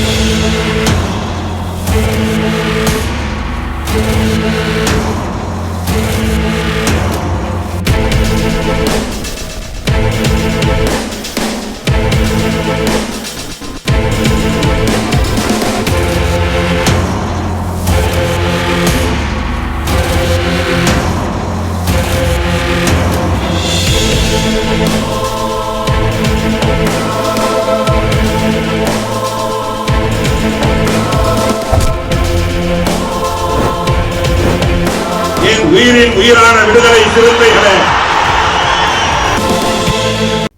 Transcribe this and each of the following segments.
என்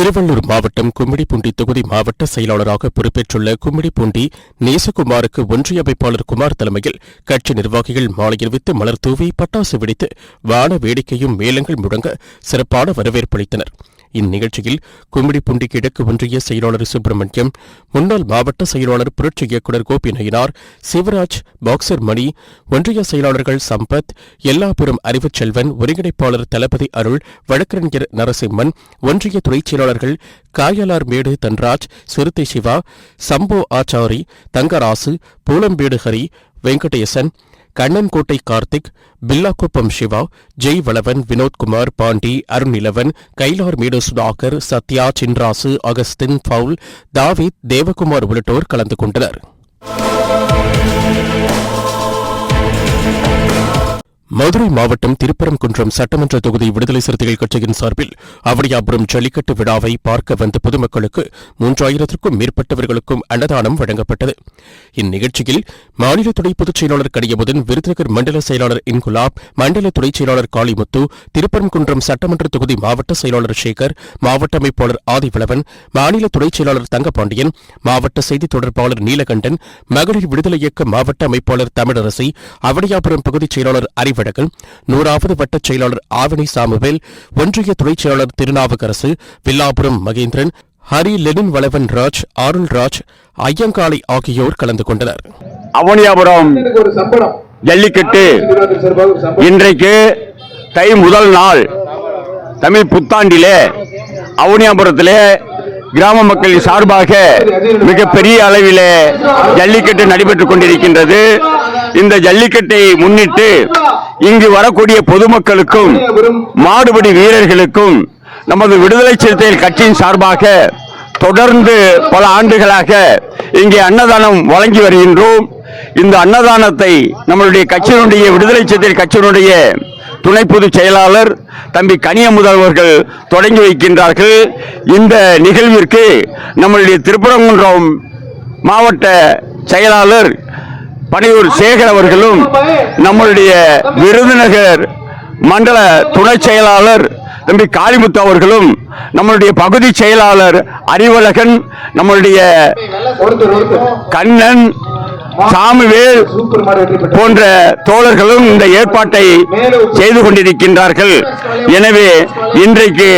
திருவள்ளூர் மாவட்டம் கும்மிடிப்பூண்டி தொகுதி மாவட்ட செயலாளராக பொறுப்பேற்றுள்ள கும்மிடிப்பூண்டி நேசகுமாருக்கு ஒன்றிய அமைப்பாளர் குமார் தலைமையில் கட்சி நிர்வாகிகள் மாலையணிவித்து மலர் தூவி பட்டாசு வெடித்து வான வேடிக்கையும் மேளங்கள் முழங்க சிறப்பான வரவேற்பளித்தனர் இந்நிகழ்ச்சியில் கும்மிடிப்பூண்டி கிழக்கு ஒன்றிய செயலாளர் சுப்பிரமணியம் முன்னாள் மாவட்ட செயலாளர் புரட்சி இயக்குநர் கோபி நயினார் சிவராஜ் பாக்ஸர் மணி ஒன்றிய செயலாளர்கள் சம்பத் எல்லாபுரம் அறிவுச்செல்வன் ஒருங்கிணைப்பாளர் தளபதி அருள் வழக்கறிஞர் நரசிம்மன் ஒன்றிய துறைச் செயலாளர்கள் காயலார் மேடு தன்ராஜ் சிறுத்தை சிவா சம்போ ஆச்சாரி தங்கராசு பூலம்பேடு ஹரி வெங்கடேசன் கண்ணன்கோட்டை கார்த்திக் பில்லாக்குப்பம் சிவா ஜெய் வளவன் வினோத்குமார் பாண்டி அருணிலவன் கைலார் மீடு சுதாகர் சத்யா சின்ராசு அகஸ்தின் ஃபவுல் தாவித் தேவகுமார் உள்ளிட்டோர் கலந்து கொண்டனர். மதுரை மாவட்டம் திருப்பரங்குன்றம் சட்டமன்ற தொகுதி விடுதலை சிறுத்தைகள் கட்சியின் சார்பில் அவடியாபுரம் ஜல்லிக்கட்டு விழாவை பார்க்க வந்த பொதுமக்களுக்கு மூன்றாயிரத்திற்கும் மேற்பட்டவர்களுக்கும் அன்னதானம் வழங்கப்பட்டது. இந்நிகழ்ச்சியில் மாநில துணை பொதுச் செயலாளர் கடியமுதன் விருதுநகர் மண்டல செயலாளர் இன்குலாப் மண்டல துணைச் செயலாளர் காளிமுத்து திருப்பரங்குன்றம் சட்டமன்ற தொகுதி மாவட்ட செயலாளர் சேகர் மாவட்ட அமைப்பாளர் ஆதிவளவன் மாநில துணைச் செயலாளர் தங்கபாண்டியன் மாவட்ட செய்தித் தொடர்பாளர் நீலகண்டன் மகளிர் விடுதலை இயக்க மாவட்ட அமைப்பாளர் தமிழரசி அவடியாபுரம் பகுதிச் செயலாளர் அறிவு அறிவழகன் நூறாவது வட்டச் செயலாளர் ஆவணி சாமுவேல் ஒன்றிய துணைச் செயலாளர் திருநாவுக்கரசு வில்லாபுரம் மகேந்திரன் ஹரி லெனின் வளவன் ராஜ் அருள் ராஜ் ஐயங்காளை ஆகியோர் கலந்து கொண்டனர். அவனியாபுரம் ஜல்லிக்கட்டு. இன்றைக்கு தை முதல் நாள் தமிழ் புத்தாண்டிலே அவனியாபுரத்திலே கிராம மக்களின் சார்பாக மிகப்பெரிய அளவிலே ஜல்லிக்கட்டு நடைபெற்றுக் கொண்டிருக்கின்றது. இந்த ஜல்லிக்கட்டை முன்னிட்டு இங்கு வரக்கூடிய பொதுமக்களுக்கும் மாடுபடி வீரர்களுக்கும் நமது விடுதலை சிறுத்தைகள் கட்சியின் சார்பாக தொடர்ந்து பல ஆண்டுகளாக இங்கே அன்னதானம் வழங்கி வருகின்றோம். இந்த அன்னதானத்தை நம்மளுடைய கட்சியினுடைய விடுதலை சிறுத்தைகள் கட்சியினுடைய துணை பொதுச் செயலாளர் தம்பி கனிய முதல்வர்கள் தொடங்கி வைக்கின்றார்கள். இந்த நிகழ்விற்கு நம்மளுடைய திருப்பரங்குன்றம் மாவட்ட செயலாளர் பனையூர் சேகர் அவர்களும் நம்மளுடைய விருதுநகர் மண்டல துணை செயலாளர் தம்பி காளிமுத்து அவர்களும் நம்மளுடைய பகுதி செயலாளர் அறிவழகன் நம்மளுடைய கண்ணன் சாமிவேல் போன்ற தோழர்களும் இந்த ஏற்பாட்டை செய்து கொண்டிருக்கின்றார்கள். எனவே இன்றைக்கு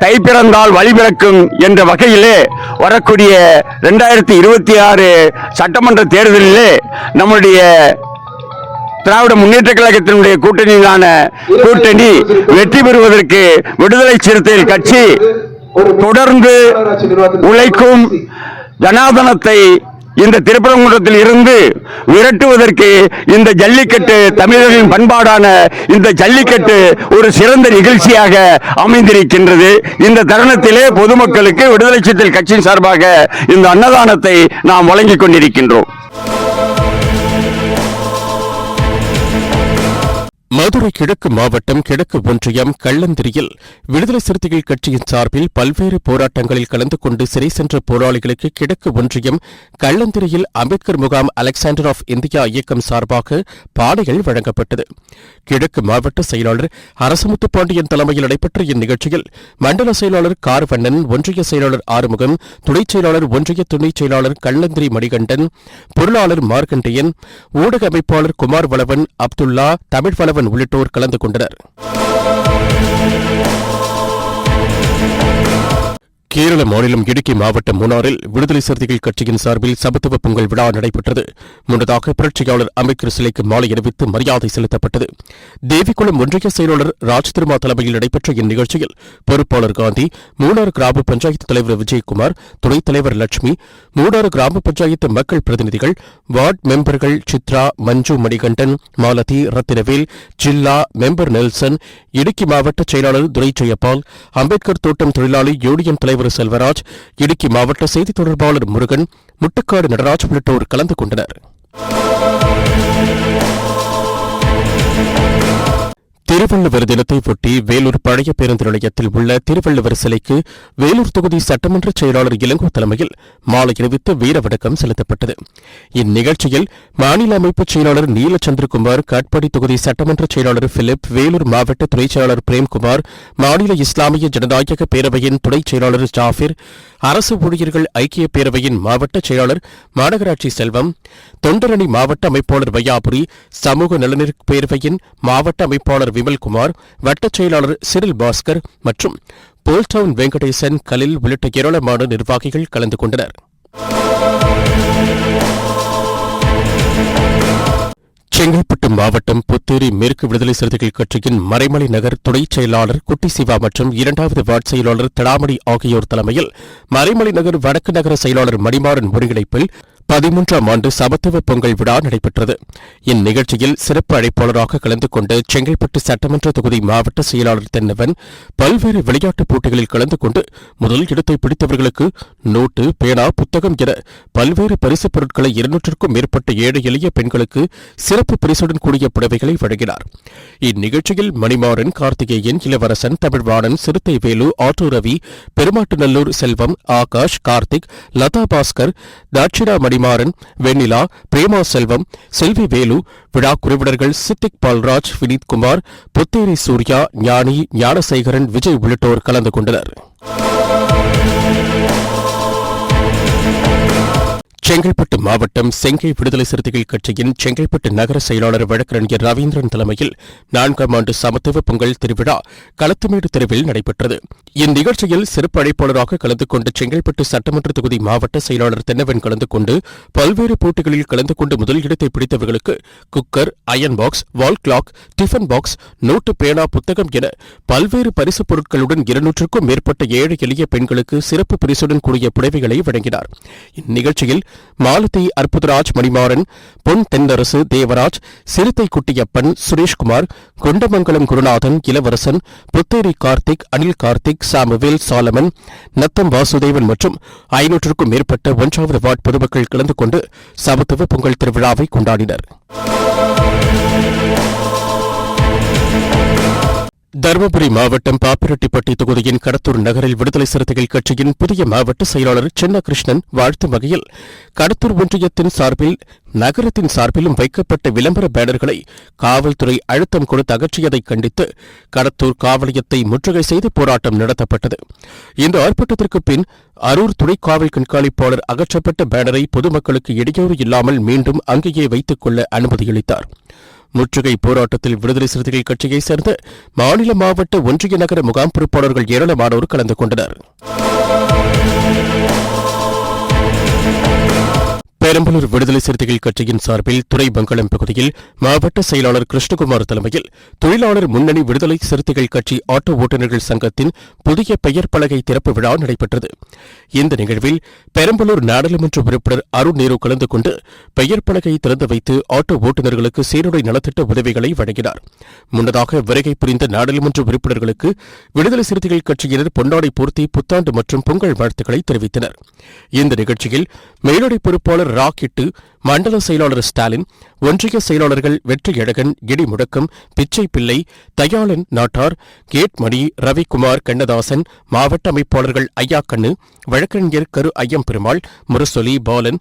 தை பிறந்தால் வழி பிறக்கும் என்ற வகையிலே வரக்கூடிய ரெண்டாயிரத்தி இருபத்தி ஆறு சட்டமன்ற தேர்தலிலே நம்முடைய திராவிட முன்னேற்ற கழகத்தினுடைய கூட்டணியிலான கூட்டணி வெற்றி பெறுவதற்கு விடுதலை சிறுத்தைகள் கட்சி தொடர்ந்து உழைக்கும் ஜனாதனத்தை இந்த திருப்பரங்குன்றத்தில் இருந்து விரட்டுவதற்கு இந்த ஜல்லிக்கட்டு தமிழர்களின் பண்பாடான இந்த ஜல்லிக்கட்டு ஒரு சிறந்த நிகழ்ச்சியாக அமைந்திருக்கின்றது. இந்த தருணத்திலே பொதுமக்களுக்கு விடுதலை சிறுத்தைகள் கட்சியின் சார்பாக இந்த அன்னதானத்தை நாம் வழங்கிக் கொண்டிருக்கின்றோம். மதுரை கிழக்கு மாவட்டம் கிழக்கு ஒன்றியம் கள்ளந்திரியில் விடுதலை சிறுத்தைகள் கட்சியின் சார்பில் பல்வேறு போராட்டங்களில் கலந்து கொண்டு சிறை சென்ற போராளிகளுக்கு கிழக்கு ஒன்றியம் கள்ளந்திரியில் அம்பேத்கர் முகாம் அலெக்சாண்டர் ஆஃப் இந்தியா இயக்கம் சார்பாக பாடைகள் வழங்கப்பட்டது. கிழக்கு மாவட்ட செயலாளர் அரசமுத்து பாண்டியன் தலைமையில் நடைபெற்ற இந்நிகழ்ச்சியில் மண்டல செயலாளர் கார்வண்ணன் ஒன்றிய செயலாளர் ஆறுமுகம் துணைச் செயலாளர் ஒன்றிய துணைச் செயலாளர் கள்ளந்திரி மணிகண்டன் பொருளாளர் மார்க்கண்டேயன் ஊடக அமைப்பாளர் குமார் வளவன் அப்துல்லா தமிழ் உள்ளிட்டோர் கலந்து கொண்டனர். கேரள மாநிலம் இடுக்கி மாவட்டம் மூணாறில் விடுதலை சிறுத்தைகள் கட்சியின் சார்பில் சமத்துவ பொங்கல் விழா நடைபெற்றது. முன்னதாக புரட்சியாளர் அம்பேத்கர் சிலைக்கு மாலை அணிவித்து மரியாதை செலுத்தப்பட்டது. தேவிக்குளம் ஒன்றிய செயலாளர் ராஜ் திருமா தலைமையில் நடைபெற்ற இந்நிகழ்ச்சியில் பொறுப்பாளர் காந்தி மூணாறு கிராம பஞ்சாயத்து தலைவர் விஜயகுமார் துணைத் தலைவர் லட்சுமி மூணாறு கிராம பஞ்சாயத்து மக்கள் பிரதிநிதிகள் வார்டு மெம்பர்கள் சித்ரா மஞ்சு மணிகண்டன் மாலதி ரத்தினவேல் ஜில்லா மெம்பர் நெல்சன் இடுக்கி மாவட்ட செயலாளர் துரை ஜெயபால் அம்பேத்கர் தோட்டம் தொழிலாளி யூனியன் தலைவர் செல்வராஜ் இடுக்கி மாவட்ட செய்தித் தொடர்பாளர் முருகன் முட்டுக்காடு நடராஜ் உள்ளிட்டோர் கலந்து கொண்டனர். திருவள்ளுவர் தினத்தை ஒட்டி வேலூர் பழைய பேருந்து நிலையத்தில் உள்ள திருவள்ளுவர் சிலைக்கு வேலூர் தொகுதி சட்டமன்ற செயலாளர் இளங்கோ தலைமையில் மாலை அணிவித்து வீரவடக்கம் செலுத்தப்பட்டது. இந்நிகழ்ச்சியில் மாநில அமைப்பு செயலாளர் நீலச்சந்திரகுமார் காட்பாடி தொகுதி சட்டமன்ற செயலாளர் பிலிப் வேலூர் மாவட்ட துணைச் செயலாளர் பிரேம்குமார் மாநில இஸ்லாமிய ஜனநாயக பேரவையின் துணைச் செயலாளர் ஜாஃபிர் அரசு ஊழியர்கள் ஐக்கிய பேரவையின் மாவட்ட செயலாளர் மாநகராட்சி செல்வம் தொண்டரணி மாவட்ட அமைப்பாளர் வையாபுரி சமூக நலனிற் பேரவையின் மாவட்ட அமைப்பாளர் விமல் விஜயகுமார் வட்டச் செயலாளர் சிறில் பாஸ்கர் மற்றும் போல்டவுன் வெங்கடேசன் கலில் உள்ளிட்ட ஏராளமான நிர்வாகிகள் கலந்து கொண்டனர். செங்கல்பட்டு மாவட்டம் புத்தேரி மேற்கு விடுதலை சிறுத்தைகள் கட்சியின் மறைமலை நகர் துணைச் செயலாளர் குட்டி சிவா மற்றும் இரண்டாவது வார்டு செயலாளர் தடாமணி ஆகியோர் தலைமையில் மறைமலை நகர் வடக்கு நகர செயலாளர் மணிமாறன் ஒருங்கிணைப்பில் பதிமூன்றாம் ஆண்டு சமத்துவ பொங்கல் விழா நடைபெற்றது. இந்நிகழ்ச்சியில் சிறப்பு அழைப்பாளராக கலந்து கொண்டு செங்கல்பட்டு சட்டமன்ற தொகுதி மாவட்ட செயலாளர் தென்னவன் பல்வேறு விளையாட்டுப் போட்டிகளில் கலந்து கொண்டு முதல் இடத்தை பிடித்தவர்களுக்கு நோட்டு பேனா புத்தகம் என பல்வேறு பரிசுப் பொருட்களை இருநூற்றுக்கும் மேற்பட்ட ஏழை எளிய பெண்களுக்கு சிறப்பு பரிசுடன் கூடிய புடவைகளை வழங்கினார். இந்நிகழ்ச்சியில் மணிமாறன் கார்த்திகேயன் இளவரசன் தமிழ்வாணன் சிறுத்தை வேலு ஆட்டோ ரவி பெருமாட்டுநல்லூர் செல்வம் ஆகாஷ் கார்த்திக் லதா பாஸ்கர் தாட்சிணா மணிமாறன் வெண்ணிலா பிரேமா செல்வம் செல்வி வேலு விழா குழுவினர்கள் சித்திக் பால்ராஜ் வினீத்குமார் புத்தேரி சூர்யா ஞானி ஞானசேகரன் விஜய் உள்ளிட்டோர் கலந்து கொண்டனர். செங்கல்பட்டு மாவட்டம் செங்கை விடுதலை சிறுத்தைகள் கட்சியின் செங்கல்பட்டு நகர செயலாளர் வழக்கறிஞர் ரவீந்திரன் தலைமையில் நான்காம் ஆண்டு சமத்துவ பொங்கல் திருவிழா களத்துமேடு தெருவில் நடைபெற்றது. இந்நிகழ்ச்சியில் சிறப்பு அழைப்பாளராக கலந்து கொண்டு செங்கல்பட்டு சட்டமன்ற தொகுதி மாவட்ட செயலாளர் தென்னவன் கலந்து கொண்டு பல்வேறு போட்டிகளில் கலந்து கொண்டு முதல் இடத்தை பிடித்தவர்களுக்கு cooker iron box wall clock tiffin box note பேனா புத்தகம் என பல்வேறு பரிசுப் பொருட்களுடன் இருநூற்றுக்கும் மேற்பட்ட ஏழை எளிய பெண்களுக்கு சிறப்பு பரிசுடன் கூடிய புடவைகளை வழங்கினார். இந்நிகழ்ச்சியில் மாலதி அற்புதராஜ் மணிமாறன் பொன் தென்னரசு தேவராஜ் சிறுத்தை குட்டியப்பன் சுரேஷ்குமார் கொண்டமங்கலம் குருநாதன் இளவரசன் புத்தேரி கார்த்திக் அனில் கார்த்திக் சாமுவேல் சாலமன் நத்தம் வாசுதேவன் மற்றும் ஐநூற்றுக்கும் மேற்பட்ட ஒன்றாவது வார்டு பொதுமக்கள் கலந்து கொண்டு சமத்துவ பொங்கல் திருவிழாவை கொண்டாடினர். தருமபுரி மாவட்டம் பாப்பிரெட்டிப்பட்டி தொகுதியின் கடத்தூர் நகரில் விடுதலை சிறுத்தைகள் கட்சியின் புதிய மாவட்ட செயலாளர் சின்னகிருஷ்ணன் வாழ்த்தும் வகையில் கடத்தூர் ஒன்றியத்தின் சார்பில் நகரத்தின் சார்பிலும் வைக்கப்பட்ட விளம்பர பேனர்களை காவல்துறை அழுத்தம் கொடுத்து அகற்றியதை கண்டித்து கடத்தூர் காவலியத்தை முற்றுகை செய்து போராட்டம் நடத்தப்பட்டது. இந்த ஆர்ப்பாட்டத்திற்கு பின் அரூர் துணை காவல் கண்காணிப்பாளர் அகற்றப்பட்ட பேனரை பொதுமக்களுக்கு இடையூறு இல்லாமல் மீண்டும் அங்கேயே வைத்துக் கொள்ள அனுமதியளித்தாா் முற்றுகை போராட்டத்தில் விடுதலை சிறுத்தைகள் கட்சியைச் சேர்ந்த மாநில மாவட்ட ஒன்றிய நகர முகாம் பொறுப்பாளர்கள் ஏராளமானோர் கலந்து கொண்டனர். பெரம்பலூர் விடுதலை சிறுத்தைகள் கட்சியின் சார்பில் துறை பங்களம் பகுதியில் மாவட்ட செயலாளர் கிருஷ்ணகுமார் தலைமையில் தொழிலாளர் முன்னணி விடுதலை சிறுத்தைகள் கட்சி ஆட்டோ ஓட்டுநர்கள் சங்கத்தின் புதிய பெயர் பலகை திறப்பு விழா நடைபெற்றது. இந்த நிகழ்வில் பெரம்பலூர் நாடாளுமன்ற உறுப்பினர் அருண் நேரு கலந்து கொண்டு பெயர் பலகை திறந்து வைத்து ஆட்டோ ஓட்டுநர்களுக்கு சீருடை நலத்திட்ட உதவிகளை வழங்கினார். முன்னதாக வருகை புரிந்த நாடாளுமன்ற உறுப்பினர்களுக்கு விடுதலை சிறுத்தைகள் கட்சியினர் பொன்னாடை பூர்த்தி புத்தாண்டு மற்றும் பொங்கல் வாழ்த்துக்களை தெரிவித்தனர். இந்த நிகழ்ச்சியில் மேலடை பொறுப்பாளர் செயலாளர் ராக்கிட்டு மண்டல செயலாளர் ஸ்டாலின் ஒன்றிய செயலாளர்கள் வெற்றியழகன் இடி முடக்கம் பிச்சை பிள்ளை தயாளன் நாட்டார் கேட்மணி ரவிக்குமார் கண்ணதாசன் மாவட்ட அமைப்பாளர்கள் ஐயாக்கண்ணு வழக்கறிஞர் கரு ஐயம்பெருமாள் முரசொலி பாலன்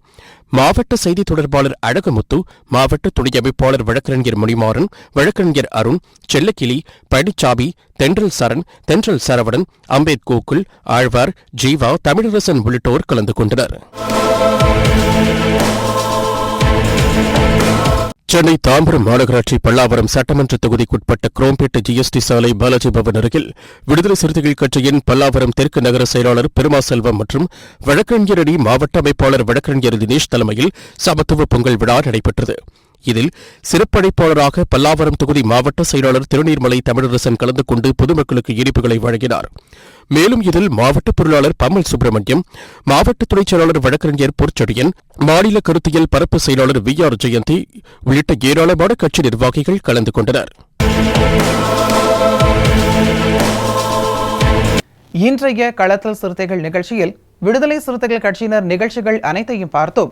மாவட்ட செய்தி தொடர்பாளர் அழகுமுத்து மாவட்ட துணை அமைப்பாளர் வழக்கறிஞர் முனிமாறன் வழக்கறிஞர் அருண் செல்லக்கிளி பழனிச்சாமி தென்றல் சரண் தென்றல் சரவணன் அம்பேத் கோகுல் ஆழ்வார் ஜீவா தமிழரசன் உள்ளிட்டோர் கலந்து கொண்டனர். சென்னை தாம்பரம் மாநகராட்சி பல்லாவரம் சட்டமன்ற தொகுதிக்குட்பட்ட குரோம்பேட்டை ஜிஎஸ்டி சாலை பாலாஜி பவன் அருகில் விடுதலை சிறுத்தைகள் கட்சியின் பல்லாவரம் தெற்கு நகர செயலாளர் பெருமா செல்வம் மற்றும் வழக்கறிஞர் அணி மாவட்ட அமைப்பாளர் வழக்கறிஞர் தினேஷ் தலைமையில் சமத்துவ பொங்கல் விழா நடைபெற்றது. இதில் சிறப்படைப்பாளராக பல்லாவரம் தொகுதி மாவட்ட செயலாளர் திருநீர்மலை தமிழரசன் கலந்து கொண்டு பொதுமக்களுக்கு இனிப்புகளை வழங்கினார். மேலும் இதில் மாவட்ட பொருளாளர் பம்மல் சுப்பிரமணியம் மாவட்ட துணைச் செயலாளர் வழக்கறிஞர் பொற்செடியன் மாநில கருத்தியல் பரப்பு செயலாளர் வி ஆர் ஜெயந்தி உள்ளிட்ட ஏராளமான கட்சி நிர்வாகிகள் கலந்து கொண்டனர். இன்றைய களத்தல் சிறுத்தைகள் நிகழ்ச்சியில் விடுதலை சிறுத்தைகள் கட்சியினர் நிகழ்ச்சிகள் அனைத்தையும் பார்த்தோம்.